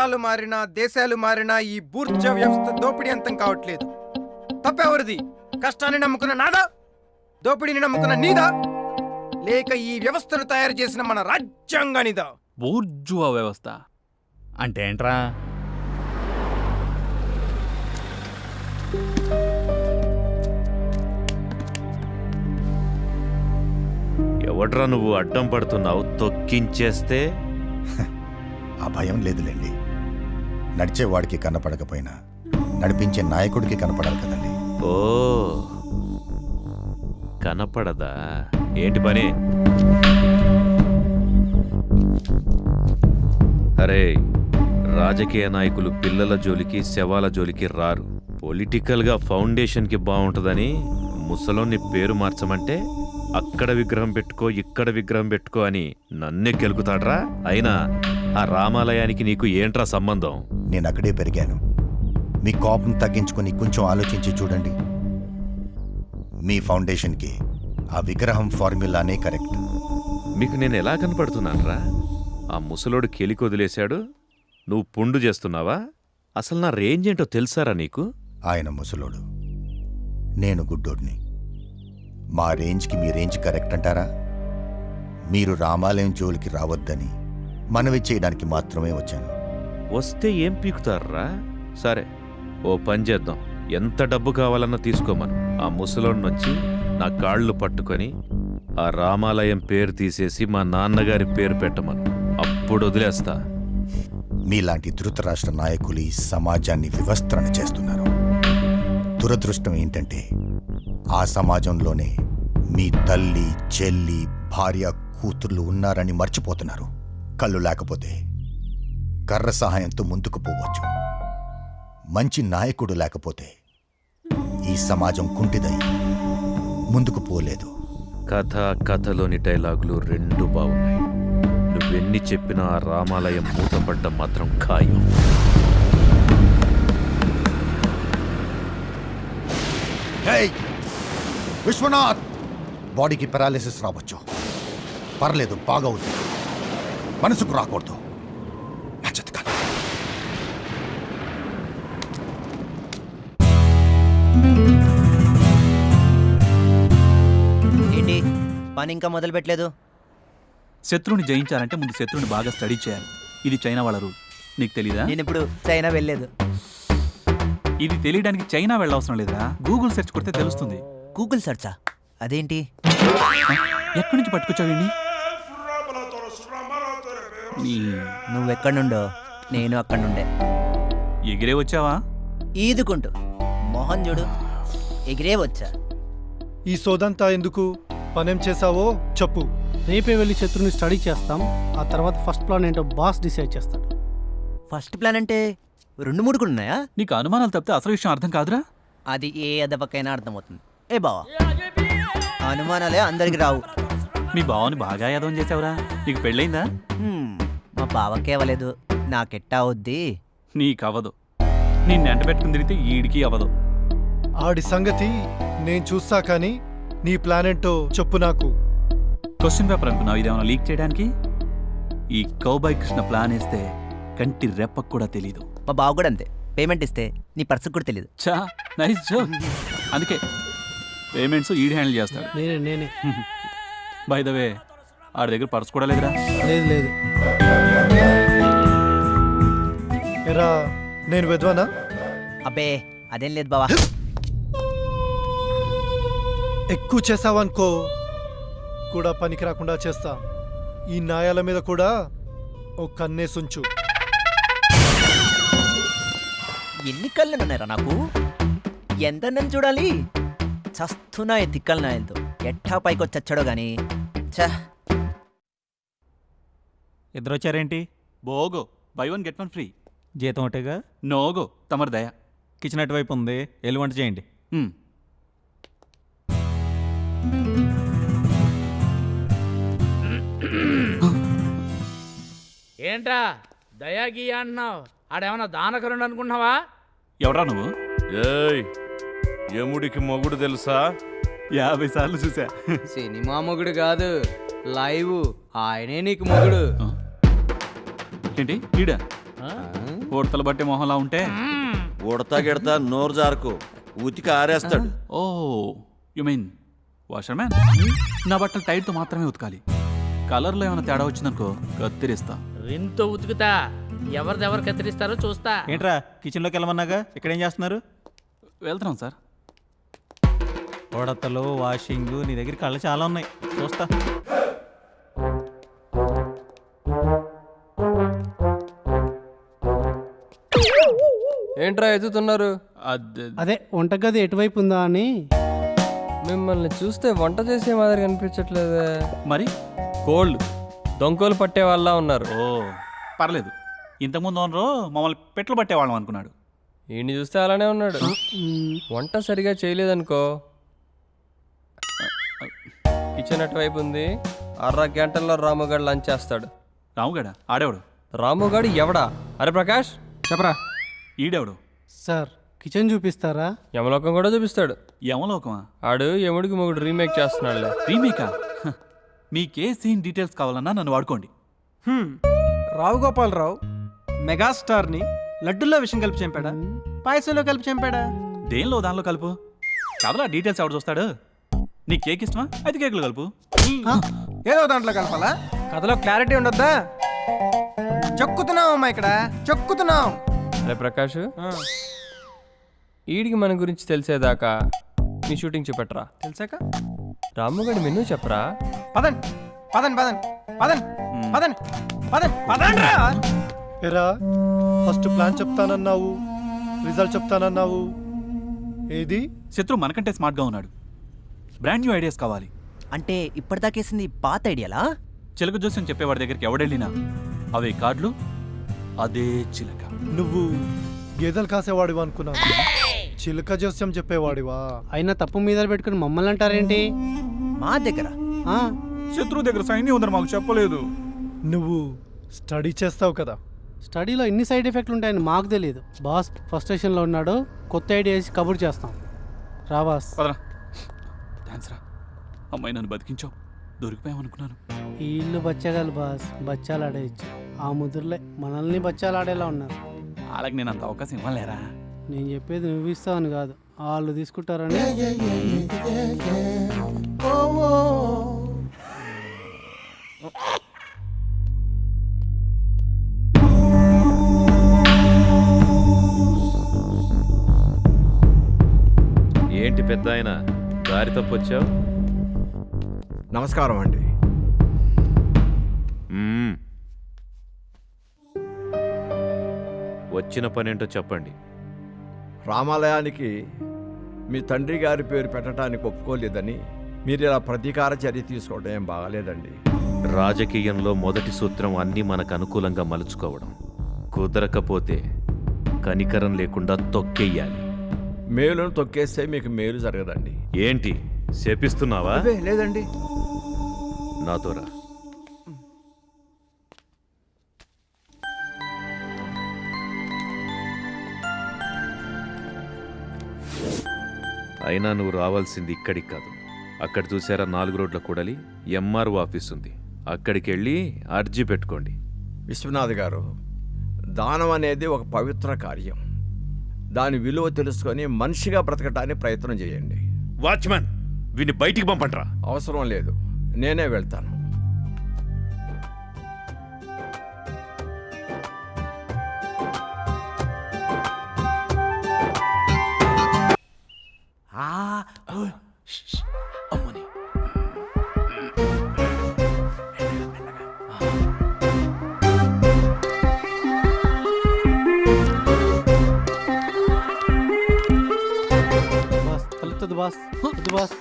తరాలు మారినా దేశాలు మారినా ఈ బూర్జ వ్యవస్థ దోపిడీ అంతం కావట్లేదు. తప్పెవరిది? కష్టాన్ని నమ్ముకున్న నాదా? దోపిడీని నమ్ముకున్న నీదా? లేక ఈ వ్యవస్థను తయారు చేసిన మన రాజ్యాంగానిదా బూర్జువా వ్యవస్థ. అంటే ఏంట్రా? ఎవడ్రా నువ్వు అడ్డం పడుతున్నావు? తొక్కించేస్తే? భయం లేదులేండి. నడిచేవాడికి కనపడకపోయినా నడిపించే నాయకుడికి కనపడాలి కదండి. ఓ కనపడదా? ఏంటి పని? అరే రాజకీయ నాయకులు పిల్లల జోలికి శవాల జోలికి రారు. పొలిటికల్గా ఫౌండేషన్కి బాగుంటుందని ముసలోని పేరు మార్చమంటే అక్కడ విగ్రహం పెట్టుకో ఇక్కడ విగ్రహం పెట్టుకో అని నన్నే గెలుకుతాడ్రా? అయినా ఆ రామాలయానికి నీకు ఏంట్రా సంబంధం? నేను అక్కడే పెరిగాను. మీ కోపం తగ్గించుకొని కొంచెం ఆలోచించి చూడండి. మీ ఫౌండేషన్కి ఆ విగ్రహం ఫార్ములానే కరెక్ట్. మీకు నేను ఎలా కనపడుతున్నానరా? ఆ ముసలోడు కెలికి వదిలేశాడు. నువ్వు పుండు చేస్తున్నావా? అసలు నా రేంజ్ ఏంటో తెలుసారా నీకు? ఆయన ముసలోడు. నేను గుడ్డోడిని. మా రేంజ్కి మీ రేంజ్ కరెక్ట్ అంటారా? మీరు రామాలయం జోలికి రావద్దని మనవి చేయడానికి మాత్రమే వచ్చాను. వస్తే ఏం పీకుతారా సరే ఓ పని చేద్దాం. ఎంత డబ్బు కావాలన్నా తీసుకోమను ఆ ముసలోడిని వచ్చి నా కాళ్ళు పట్టుకొని ఆ రామాలయం పేరు తీసేసి మా నాన్నగారి పేరు పెట్టమను. అప్పుడు వదిలేస్తా. మీలాంటి ధృతరాష్ట్ర నాయకులు ఈ సమాజాన్ని వివస్త్రణ చేస్తున్నారు. దురదృష్టం ఏంటంటే ఆ సమాజంలోనే మీ తల్లి చెల్లి భార్య కూతుర్లు ఉన్నారని మర్చిపోతున్నారు. కళ్ళు లేకపోతే కర్ర సహాయంతో ముందుకు పోవచ్చు. మంచి నాయకుడు లేకపోతే ఈ సమాజం కుంటిదై ముందుకు పోలేదు. కథ కథలోని డైలాగులు రెండు బాగున్నాయి నువ్వెన్ని చెప్పినా ఆ రామాలయం మూతపడ్డం మాత్రం ఖాయం. విశ్వనాథ్! బాడీకి పెరాలిసిస్ రావచ్చు. పర్లేదు బాగవుతుంది. మనసుకు రాకూడదు. నా చేత కాదు? ఏంటి? పని ఇంకా మొదలు పెట్టలేదు? శత్రువుని జయించాలంటే ముందు శత్రువుని బాగా స్టడీ చేయాలి. ఇది చైనా వాళ్ళ రూల్. నీకు తెలీదా? నేను ఇప్పుడు చైనా వెళ్ళలేదు. ఇది తెలియడానికి చైనా వెళ్ళవసరం లేదురా. గూగుల్ సెర్చ్ కొడితే తెలుస్తుంది. గూగుల్ సర్చా? అదేంటి? ఎక్కడి నుంచి పట్టుకొచ్చావండి నీ నువ్వెక్కడి నుండో నేను అక్కడి నుండే ఎగిరే వచ్చావా? ఈదుకుంటూ. మోహన్ చూడు. ఎగిరే వచ్చా. ఈ సోదంతా ఎందుకు? పనేం చేసావో చెప్పు. రేపే వెళ్ళి శత్రుని స్టడీ చేస్తాం. ఆ తర్వాత ఫస్ట్ ప్లాన్ ఏంటో బాస్ డిసైడ్ చేస్తాడు. ఫస్ట్ ప్లాన్ అంటే రెండు మూడు కూడా ఉన్నాయా నీకు అనుమానాలు తప్పితే అసలు విషయం అర్థం కాదురా? అది ఏ అదవకైనా అర్థమవుతుంది. ఏ బావా అనుమానాలే అందరికి రావు. మీ బావని బాగా యాదవం చేసావురా నీకు పెళ్ళైందా మా బావకే అవ్వలేదు. నాకెట్టా అవుద్ది? నీకు అవ్వదు నిన్ను ఎంట పెట్టుకుని తిరిగితే ఈడికి అవ్వదు. ఆడి సంగతి నేను చూస్తా కానీ నీ ప్లాన్ ఏంటో చెప్పు నాకు. క్వశ్చన్ పేపర్ అనుకున్నావు? ఇదేమైనా లీక్ చేయడానికి? ఈ కౌబాయ్ కృష్ణ ప్లాన్ వేస్తే కంటి రెప్పకు కూడా తెలీదు. మా బావ కూడా అంతే. పేమెంట్ ఇస్తే నీ పర్సుకు కూడా తెలియదు చా నైస్ జోక్. అందుకే పేమెంట్స్ ఈడ్ హ్యాండిల్ చేస్తాడు. నేనే నేనే. బై ద వే ఆడి దగ్గర పర్స్ కూడా లేదురా. లేదు లేదు. ఎరా నేను విద్వానా అబ్బే అదేం లేదు బావా. ఎక్కువ చేసావనుకో కూడా పనికి రాకుండా చేస్తా. ఈ నాయాల మీద కూడా ఓ కన్నేసుంచు ఎన్ని కళ్ళు ఉన్నారా నాకు? ఎంత నన్ను చూడాలి? చస్తున్నా ఈ తిక్కల నాయలతో ఎట్టా పైకి చచ్చాడో గాని. ఛ! ఇద్దరు వచ్చారేంటి BOGO buy one get one free. జీతం ఒకటేగా? నోగో తమరి దయ. కిచెన్ అటువైపు ఉంది? వెళ్ళి వంట చేయండి. హ్మ్. ఏంట్రా? దయాగి అంటున్నావు. ఆడేమన్నా దానకరుడు అనుకుంటున్నావా? ఎవరా నువ్వు? ఏయ్ యముడికి మొగుడు తెలుసా? యాభై సార్లు చూసా సినిమా మొగుడు కాదు లైవ్. ఆయనే నీకు మొగుడు. ఏంటి? ఈడా? ఉడతలు బట్టే మొహంలా ఉంటే? ఉడతా గిడతా నోరు జారకు. ఉతికి ఆరేస్తాడు. Oh you mean washer man నా బట్టలు టైట్తో మాత్రమే ఉతకాలి. కలర్లో ఏమైనా తేడా వచ్చిందనుకో కత్తిరిస్తా. రింతో ఉతుకుతా. ఎవరిదెవరు కత్తిరిస్తారో చూస్తా. ఏంట్రా కిచెన్లోకి వెళ్ళమన్నాగా? ఇక్కడ ఏం చేస్తున్నారు? వెళ్తున్నాం సార్. ఉడతలు వాషింగ్ నీ దగ్గర కళ్ళు చాలా ఉన్నాయి. చూస్తా. ఏంట్రా ఎదుగుతున్నారు? అది అదే వంటగది ఎటువైపు ఉందా అని? మిమ్మల్ని చూస్తే వంట చేసే మాదిరి కనిపించట్లేదే. మరి? కోల్డ్ దొంగలు పట్టే వాళ్ళ ఉన్నారు. ఓ పర్లేదు. ఇంతకుముందు ఓనరు మమ్మల్ని పెట్లు పట్టేవాళ్ళం అనుకున్నాడు. ఈయన్ని చూస్తే అలానే ఉన్నాడు. వంట సరిగా చేయలేదనుకో. కిచెన్ అటువైపు ఉంది? అర్ర గంటల్లో రాముగాడు లంచ్ చేస్తాడు. రాముగడ? ఆడేవాడు? రాముగాడు ఎవడా? అరే ప్రకాష్. చెప్పరా? ఈడేవాడు? సార్ కిచెన్ చూపిస్తారా? యమలోకం కూడా చూపిస్తాడు. యమలోకమా? ఆడు యముడికి మొగుడు రీమేక్ చేస్తున్నాడులే. రీమేకా? హ, మీకే సీన్ డీటెయిల్స్ కావాలన్నా నన్ను వాడుకోండి. రావు గోపాలరావు మెగాస్టార్ని లడ్డుల్లో విషయం కలిపి చంపాడా? పాయసంలో కలిపి చంపాడా? దేనిలో దానిలో కలుపు? కథలో డీటెయిల్స్ ఎవడు చూస్తాడు? నీ కేక్ ఇష్టమా? అయితే కేకులు కలుపు. ఏదో దాంట్లో కలపాలా? కథలో క్లారిటీ ఉండొద్దా? చెక్కుతున్నాం అమ్మా ఇక్కడ చెక్కుతున్నాం అరే ప్రకాష్. ఈడికి మన గురించి తెలిసేదాకా నీ షూటింగ్ చూపెట్టరా. తెలిసాక? రాముగాడి మెనూ చెప్పరా. పదండి పదండి పదండి పదండి పదండి పదండి పదండి రా ఎరా ఫస్ట్ ప్లాన్ చెప్తానన్నావు రిజల్ట్ చెప్తానన్నావు. ఏది? శత్రు మనకంటే స్మార్ట్గా ఉన్నాడు. బ్రాండ్ న్యూ ఐడియాస్ కావాలి. అంటే ఇప్పటిదాకేసింది పాత ఐడియాలా? చిలక జోస్యం చెప్పేవాడి దగ్గరికి ఎవడెళ్ళినా అవే కార్డులు అదే చిలక. నువ్వు గేదెలు కాసేవాడివా అనుకున్నాను. చిలుక జోస్యం చెప్పేవాడివా? అయినా తప్పు మీద పెట్టుకుని మమ్మల్ని అంటారేంటి? మా దగ్గర? ఆ, శత్రు దగ్గర సైన్యం ఉందని మాకు చెప్పలేదు. నువ్వు స్టడీ చేస్తావు కదా. స్టడీలో ఎన్ని సైడ్ ఎఫెక్ట్లు ఉంటాయని మాకు తెలియదు. బాస్ ఫస్ట్ స్టేషన్లో ఉన్నాడు. కొత్త ఐడియా వేసి కబుర్ చేస్తాం. రా బాస్. పదరా. థ్యాంక్స్ రా. అమ్మాయి నన్ను బతికించావు. దొరికిపోయామనుకున్నాను ఈ ఇల్లు బచ్చగాలు బాస్. బచ్చాలు ఆడేయచ్చు. ఆ ముద్రలే మనల్ని బచ్చాలు ఆడేలా ఉన్నారు. వాళ్ళకి నేను అంత అవకాశం ఇవ్వలేరా? నేను చెప్పేది నువ్వు ఇస్తావని కాదు. వాళ్ళు తీసుకుంటారని. ఏంటి పెద్ద ఆయన? దారి తప్పొచ్చావు నమస్కారం అండి. మ్మ్. వచ్చిన పనేంటో చెప్పండి. రామాలయానికి మీ తండ్రి గారి పేరు పెట్టడానికి ఒప్పుకోలేదని మీరు ఇలా ప్రతీకార చర్య తీసుకోవడం ఏం బాగాలేదండి. రాజకీయంలో మొదటి సూత్రం అన్నీ మనకు అనుకూలంగా మలుచుకోవడం. కుదరకపోతే కనికరం లేకుండా తొక్కెయ్యాలి మేలును తొక్కేస్తే మీకు మేలు జరగదండి. ఏంటి? శపిస్తున్నావా? లేదండి. నాతో అయినా నువ్వు రావాల్సింది ఇక్కడికి కాదు. అక్కడ చూసారా నాలుగు రోడ్ల కూడలి? ఎంఆర్ఓ ఆఫీస్ ఉంది. అక్కడికి వెళ్ళి అర్జీ పెట్టుకోండి. విశ్వనాథ్ గారు దానం అనేది ఒక పవిత్ర కార్యం. దాని విలువ తెలుసుకొని మనిషిగా బ్రతకటానికి ప్రయత్నం చేయండి. వాచ్మెన్ వీని బయటికి పంపండ్రా. అవసరం లేదు. నేనే వెళ్తాను. బాస్ వద్దు బాస్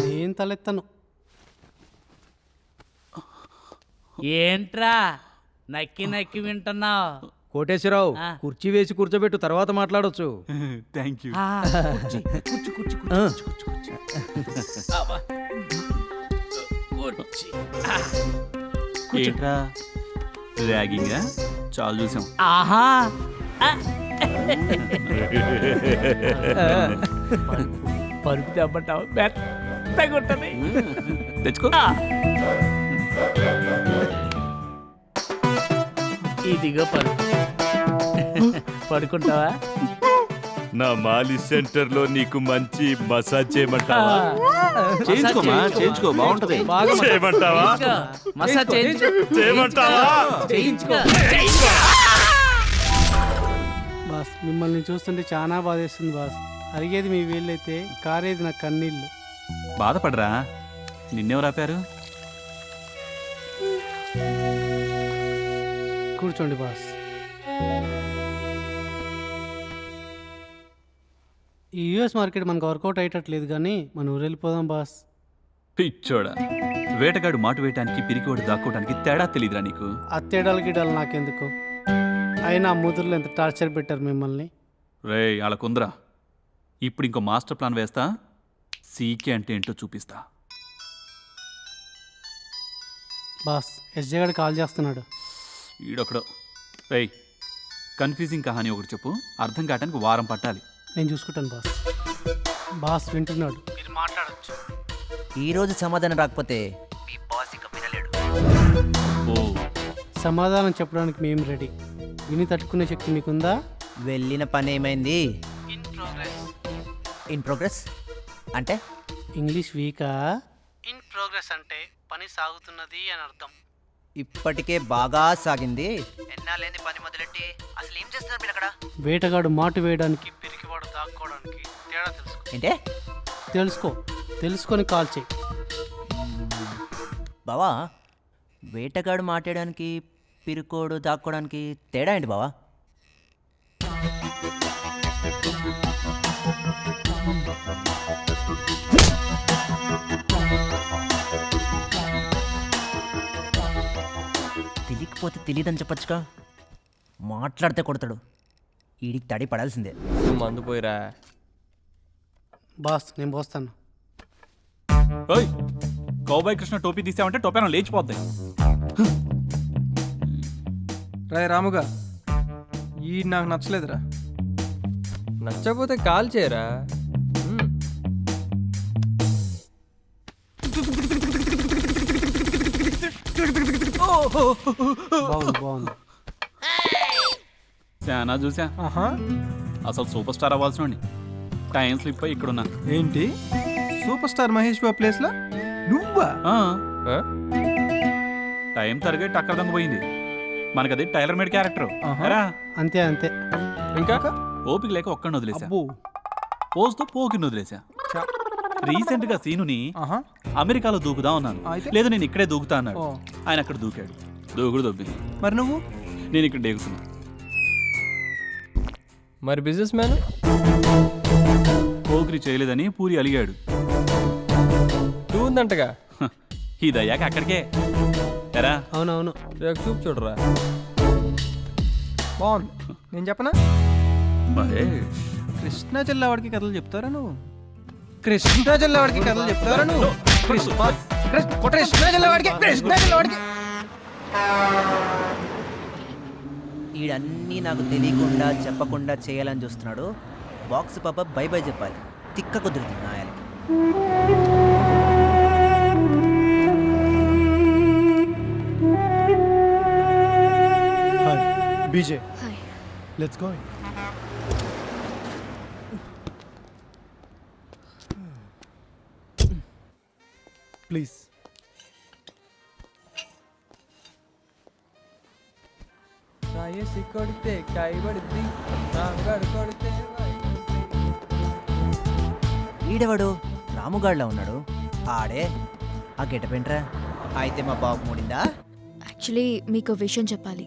నేను తలెత్తను ఏంట్రా నక్కి నక్కి వింటున్నావు కోటేశ్వరరావు ఆ. కుర్చీ వేసి కూర్చోబెట్టు తర్వాత మాట్లాడొచ్చు థ్యాంక్ యూ ఏంట్రా? ర్యాగింగా? చాలు చూసాం. ఆహా. పరుపు తెమ్మంటావు? మెత్తగా ఉంటుంది. తెచ్చుకో. ఇదిగో పరుపు. పడుకుంటావా? నా మాలి సెంటర్లో నీకు మంచి మసాజ్ చేయమంటావా? చేయించుకోమా? చేయించుకో. బాగుంటది. చేయమంటావా? మసాజ్ చేయించుకో. చేయమంటావా? చేయించుకో. బాస్ మిమ్మల్ని చూస్తుంటే చాలా బాధేస్తుంది బాస్. అరిగేది మీ వీళ్ళైతే కారేది నా కన్నీళ్ళు. బాధపడరా? నిన్నెవరు ఆపారు? కూర్చోండి బాస్. ఈ యూఎస్ మార్కెట్ మనకు వర్కౌట్ అయ్యేటట్లేదు కానీ మనం ఊరు వెళ్ళిపోదాం బాస్. పిచ్చోడా. వేటగాడు మాటు వేయటానికి పిరికివాడు దాక్కోవడానికి తేడా తెలియదురా నీకు? అత్తేడాలు గిడాలు నాకెందుకు? అయినా ఆ ముదురులు ఎంత టార్చర్ పెట్టారు మిమ్మల్ని? రే వాళ్ళ కుందరా. ఇప్పుడు ఇంకో మాస్టర్ ప్లాన్ వేస్తా. సీకే అంటే ఏంటో చూపిస్తా. బాస్ ఎస్జే గారు కాల్ చేస్తున్నాడు. ఈడొకడు. రేయ్ కన్ఫ్యూజింగ్ కహాని ఒకటి చెప్పు. అర్థం కావటానికి వారం పట్టాలి. నేను చూసుకుంటాను బాస్. బాస్ వింటున్నాడు. మీరు మాట్లాడచ్చు. ఈ రోజు సమాధానం రాకపోతే మీ బాస్ ఇక వినలేడు. ఓ. సమాధానం చెప్పడానికి మేము రెడీ. విని తట్టుకునే శక్తి మీకుందా? వెళ్ళిన పని ఏమైంది? In progress. In progress? అంటే? ఇంగ్లీష్ వీకా? ఇన్ ప్రోగ్రెస్ అంటే పని సాగుతున్నది అని అర్థం. ఇప్పటికే బాగా సాగింది. ఎన్నాళ్ళేంది పని మొదలెట్టి? అసలు ఏం చేస్తున్నారు మీరు అక్కడ వేటగాడు మాటు వేయడానికి పిరికివాడు దాక్కోవడానికి తేడా తెలుసుకో. ఏంటే? తెలుసుకో తెలుసుకొని కాల్ చేయి. బావా వేటగాడు మాట్లాడడానికి పిరుకోడు దాక్కోవడానికి తేడా ఏంటి బావా? తెలియకపోతే తెలియదని చెప్పొచ్చుగా. మాట్లాడితే కొడతాడు. ఈడికి తడి పడాల్సిందే. మందు పోయిరా. బాస్ నేను పోస్తాను. ఓయ్ కౌబాయ్ కృష్ణ టోపీ తీసావంటే టోపీ లేచిపోద్ది. రాయ్ రాముగా ఈ నాకు నచ్చలేదురా. నచ్చకపోతే కాల్ చేయరా. బాగుంది బాగుంది. శానా చూసా? అసలు సూపర్ స్టార్ అవ్వాల్సిన టైం స్లిప్ అయి ఇక్కడున్నా. ఏంటి? సూపర్ స్టార్ మహేష్ బాబు ప్లేస్లో నువ్వా? ఆ, ఆ? టైం తరగే టక్కర్ దొంగ పోయింది. మనకది టైలర్ మేడ్ క్యారెక్టర్. అంతే అంతే. ఇంకా? ఓపిక లేక ఒక్కడిని వదిలేసా. అబ్బో. పోస్తూ పోకిని వదిలేసా. రీసెంట్గా సీనుని అమెరికాలో దూకుదా ఉన్నాను? లేదు నేను ఇక్కడే దూకుతా అన్నాడు. ఆయన అక్కడ దూకాడు. దూకుడు దొబ్బింది. మరి నువ్వు? నేను ఇక్కడ డేగుతున్నా. మరి బిజినెస్ మ్యాన్ పోకిరి చేయలేదని పూరి అలిగాడు. టూ ఉందంటగా? హ, ఇదయ్యాక అక్కడికే. ఎరా. అవునవును. రేపు చూపు చూడరా. బాగుంది. నేను చెప్పనా? మహేష్. కృష్ణా జిల్లా వాడికి కథలు చెప్తారా నువ్వు? కృష్ణా జిల్లా వాడికి కథలు చెప్తారా నువ్వు? కృష్ణ కృష్ణ- కృష్ణా జిల్లా వాడికి కృష్ణా జిల్లా వాడికి ఈడన్నీ నాకు తెలియకుండా చెప్పకుండా చేయాలని చూస్తున్నాడు. బాక్స్ పాప బై బై చెప్పాలి. తిక్క కుదురుతుంది hi BJ hi let's go please. రాయేసి కొడితే కాయబడిద్ది రాంగడు కొడితే ఈడెవడు? రాముగాడ్లా ఉన్నాడు. ఆడే ఆ గెటపెంట్రా అయితే మా బాబు మూడిందా? యాక్చువల్లీ మీకు విషయం చెప్పాలి.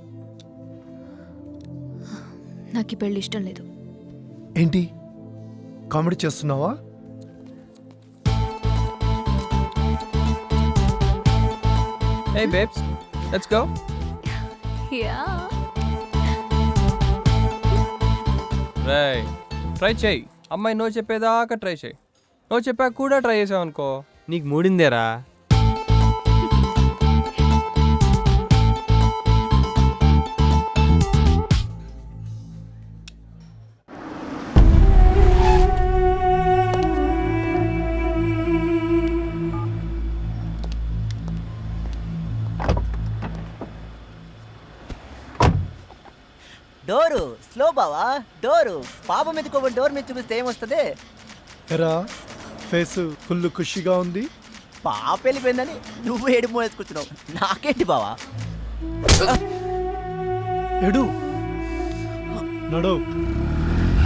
నాకు ఈ పెళ్ళి ఇష్టం లేదు. ఏంటి? కామెడీ చేస్తున్నావా? Hey babes, let's go. రై ట్రై చేయి. అమ్మాయి నో చెప్పేదాకా ట్రై చేయి. నో చెప్పాక కూడా ట్రై చేసావు అనుకో నీకు మూడిందేరా? బావా? డోరు. పాప మెతుకోబడి డోర్ మీద చూపిస్తే ఏమొస్తుంది? ఎరా ఫేస్ ఫుల్ ఖుషిగా ఉంది. పాప వెళ్ళిపోయిందని నువ్వు ఏడుపు వేసుకొచ్చినావు నాకేంటి బావా? ఎడు. నడు.